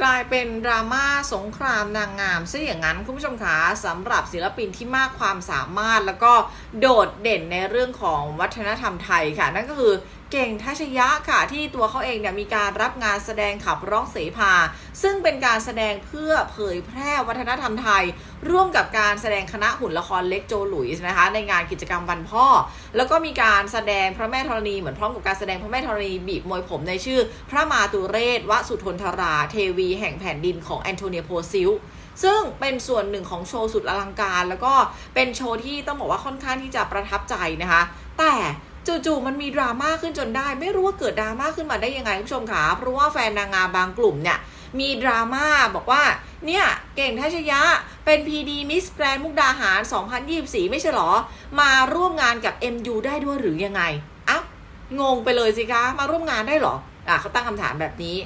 กลายเป็นดราม่าสงครามนางงามซะอย่างนั้นคุณผู้ชมคะสำหรับศิลปินที่มากความสามารถแล้วก็โดดเด่นในเรื่องของวัฒนธรรมไทยค่ะ นั่นก็คือ เก่งทัชยะค่ะที่ตัวเขาเองเนี่ยมีการรับงานแสดงขับร้องเสภา ซึ่งเป็นการแสดงเพื่อเผยแพร่วัฒนธรรมไทย ร่วมกับการแสดงคณะหุ่นละครเล็กโจหลุยส์นะคะในงานกิจกรรมวันพ่อ แล้วก็มีการแสดงพระแม่ธรณีเหมือนพร้อมกับการแสดงพระแม่ธรณีบีบมวยผมในชื่อ พระมาตุเรศวสุทนทราเทวีแห่งแผ่นดินของแอนโทเนียโพซิลซึ่งเป็นส่วนหนึ่งของโชว์สุดอลังการ แล้วก็เป็นโชว์ที่ต้องบอกว่าค่อนข้างที่จะประทับใจนะคะ แต่ จู่ๆมันมีดราม่าขึ้นจนได้ ไม่รู้ว่าเกิดดราม่าขึ้นมาได้ยังไงคุณผู้ชมคะเพราะว่าแฟนนางงามบางกลุ่มเนี่ยมีดราม่าบอกว่า เนี่ย เก่งทัชยะเป็น PD Miss Grand มุกดาหาร 2024 ไม่ใช่หรอ มาร่วมงานกับ MU ได้ด้วยหรือยังไงอ้าวงงไปเลยสิคะ มาร่วมงานได้หรออะเขาตั้งคำถามแบบนี้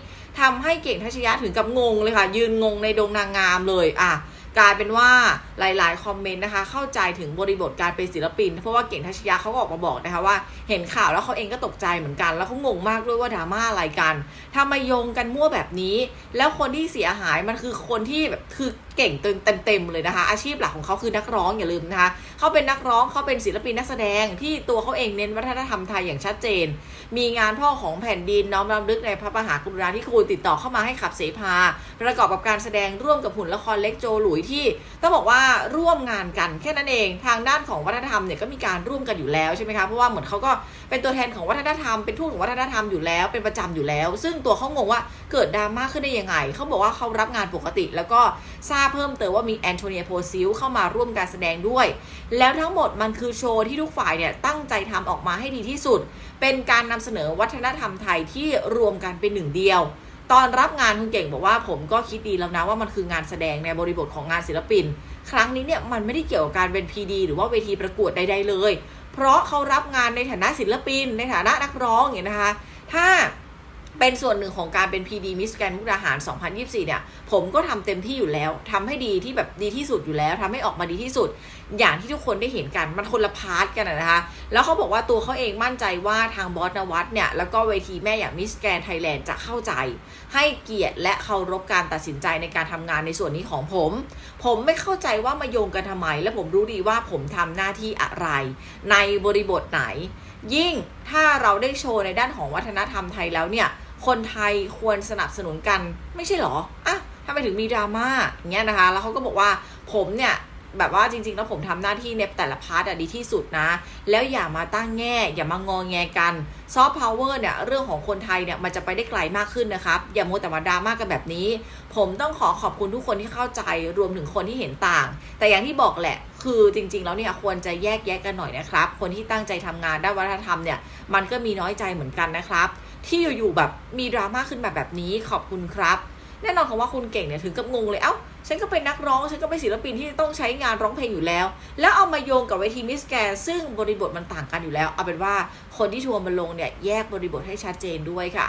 ทำให้เก่งทัชยะถึงกับงงเลยค่ะ ยืนงงในดงนางงามเลยอะ กลายเป็นว่าหลายๆ คอมเมนต์นะคะ เข้าใจถึงบริบทการเป็นศิลปิน เพราะว่าเก่งทัชยาเขาก็ออกมาบอกนะคะว่า เห็นข่าวแล้วเขาเองก็ตกใจเหมือนกัน แล้วเขางงมากด้วยว่าดราม่าอะไรกันทำไมโยงกันมั่วแบบนี้ แล้วคนที่เสียหายมันคือคนที่แบบคือเก่งเต็มๆเลยนะคะ อาชีพหลักของเขาคือนักร้องอย่าลืมนะคะเขาเป็นนักร้องเขาเป็นศิลปินนักแสดงที่ตัวเขาเองเน้นวัฒนธรรมไทยอย่างชัดเจน มีงานพ่อของแผ่นดินน้อมรำลึกในพระมหากรุณาธิคุณติดต่อเข้ามาให้ขับเสพาประกอบกับการแสดงร่วมกับหุ่นละครเล็กโจหลุยที่ต้องบอกว่าร่วมงานกันแค่นั้นเอง ทางด้านของวัฒนธรรมเนี่ยก็มีการร่วมกันอยู่แล้วใช่ไหมคะเพราะว่าเหมือนเขาก็เป็นตัวแทนของวัฒนธรรมเป็นทูตของวัฒนธรรมอยู่แล้วเป็นประจำอยู่แล้ว ซึ่งตัวเขางงว่าเกิดดราม่าขึ้นได้ยังไงเขาบอกว่าเขารับงานปกติแล้วก็ทราบเพิ่มเติมว่ามีแอนโทเนียโพซิลเข้ามาร่วมการแสดงด้วย แล้วทั้งหมดมันคือโชว์ที่ทุกฝ่ายเนี่ยตั้งใจทำออกมาให้ดีที่สุด เป็นการนำเสนอวัฒนธรรมไทยที่รวมกันเป็นหนึ่งเดียวตอนรับงานคุณเก่งบอกว่าผมก็คิดดีแล้วนะว่ามันคืองานแสดงในบริบทของงานศิลปิน ครั้งนี้เนี่ยมันไม่ได้เกี่ยวกับการเป็น PD หรือว่าเวทีประกวดใด ๆ เลย เพราะเขารับงานในฐานะศิลปิน ในฐานะนักร้องอย่างนี้นะคะ ถ้า เป็นส่วนหนึ่งของการเป็น PD Miss Grand มุกดาหาร 2024 เนี่ย ผมก็ทำเต็มที่อยู่แล้วทำให้ดีที่แบบดีที่สุดอยู่แล้วทำให้ออกมาดีที่สุด อย่างที่ทุกคนได้เห็นกัน มันคนละพาร์ทกันนะคะ แล้วเขาบอกว่าตัวเขาเองมั่นใจว่าทางบอสนวัตเนี่ย แล้วก็เวทีแม่อย่าง Miss Grand Thailand จะเข้าใจ ให้เกียรติและเคารพการตัดสินใจในการทำงานในส่วนนี้ของผม ผมไม่เข้าใจว่ามาโยงกันทำไม และผมรู้ดีว่าผมทำหน้าที่อะไร ในบริบทไหน ยิ่งถ้าเราได้โชว์ในด้านของวัฒนธรรมไทยแล้วเนี่ย คนไทยควรสนับสนุนกันไม่ใช่หรออะทำไมถึงมีดราม่าอย่างเงี้ยนะคะ แล้วเขาก็บอกว่าผมเนี่ย แบบว่าจริงๆแล้วผมทำหน้าที่ในแต่ละพาร์ทอะดีที่สุดนะ แล้วอย่ามาตั้งแง่ อย่ามางอแงกันซอฟต์พาวเวอร์เนี่ยเรื่องของคนไทยเนี่ยมันจะไปได้ไกลมากขึ้นนะครับ อย่าโมแต่มาดราม่ากันแบบนี้ ผมต้องขอขอบคุณทุกคนที่เข้าใจรวมถึงคนที่เห็นต่าง แต่อย่างที่บอกแหละ คือจริง ๆ แล้วเนี่ยควรจะแยกแยะกันหน่อยนะครับ คนที่ตั้งใจทำงานด้านวัฒนธรรมเนี่ยมันก็มีน้อยใจเหมือนกันนะครับ ที่อยู่ๆแบบมีดราม่าขึ้นแบบแบบนี้ขอบคุณครับ แน่นอนคำว่าคุณเก่งเนี่ยถึงกับงงเลยเอ้า ฉันก็เป็นนักร้อง ฉันก็เป็นศิลปินที่ต้องใช้งานร้องเพลงอยู่แล้ว แล้วเอามาโยงกับเวทีมิสแกนซึ่งบริบทมันต่างกันอยู่แล้ว เอาเป็นว่าคนที่ทัวร์มาลงเนี่ยแยกบริบทให้ชัดเจนด้วยค่ะ